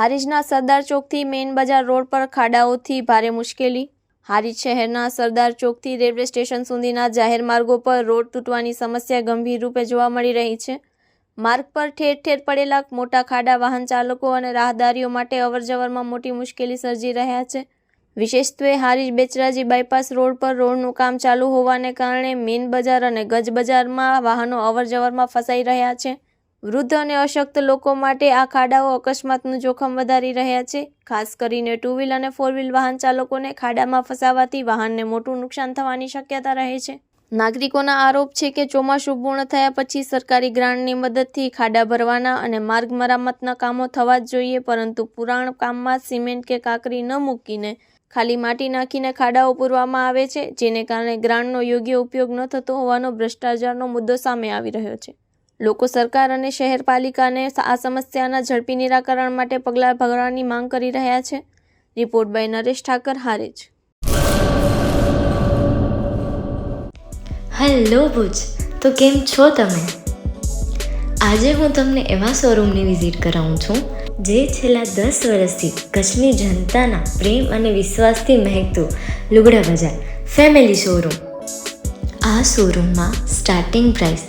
હારીજના સરદાર ચોકથી main બજાર road પર ખાડાઓથી ભારે મુશ્કેલી. હારીજ શહેરના સરદાર ચોકથી રેલવે સ્ટેશન સુધીના જાહેર માર્ગો પર રોડ તૂટવાની સમસ્યા ગંભીર રૂપે જોવા મળી રહી છે. માર્ગ પર ઠેર ઠેર પડેલા મોટા ખાડા વાહન ચાલકો અને રાહદારીઓ માટે અવરજવરમાં મોટી મુશ્કેલી સર્જી રહ્યા છે. વિશેષત્વે હારીજ બેચરાજી બાયપાસ રોડ પર રોડનું કામ ચાલુ હોવાને કારણે મેઇન બજાર અને ગજ બજારમાં વાહનો અવરજવરમાં ફસાઈ રહ્યા છે. વૃદ્ધ અને અશક્ત લોકો માટે આ ખાડાઓ અકસ્માતનું જોખમ વધારી રહ્યા છે. ખાસ કરીને ટુ વ્હીલ અને ફોર વ્હીલ વાહન ચાલકોને ખાડામાં ફસાવાથી વાહનને મોટું નુકસાન થવાની શક્યતા રહે છે. નાગરિકોના આરોપ છે કે ચોમાસું પૂર્ણ થયા પછી સરકારી ગ્રાન્ટની મદદથી ખાડા ભરવાના અને માર્ગ મરામતના કામો થવા જ જોઈએ, પરંતુ પુરાણ કામમાં સિમેન્ટ કે કાંકરી ન મૂકીને ખાલી માટી નાખીને ખાડાઓ પૂરવામાં આવે છે, જેને કારણે ગ્રાન્ટનો યોગ્ય ઉપયોગ ન થતો હોવાનો ભ્રષ્ટાચારનો મુદ્દો સામે આવી રહ્યો છે. લોકો સરકાર અને શહેર પાલિકાને આ સમસ્યાના ઝડપી નિરાકરણ માટે પગલાં ભરવાની માંગ કરી રહ્યા છે. Report by Naresh Thakar, Harij. Hello Bhuj, તો કેમ છો તમે? આજે હું તમને એવા શોરૂમની વિઝિટ કરાવું છું, જે છેલ્લા દસ વર્ષથી કચ્છની જનતાના પ્રેમ અને વિશ્વાસથી મહેકતું લુગડા બજાર, ફેમિલી શોરૂમ. આ શોરૂમમાં સ્ટાર્ટિંગ પ્રાઇસ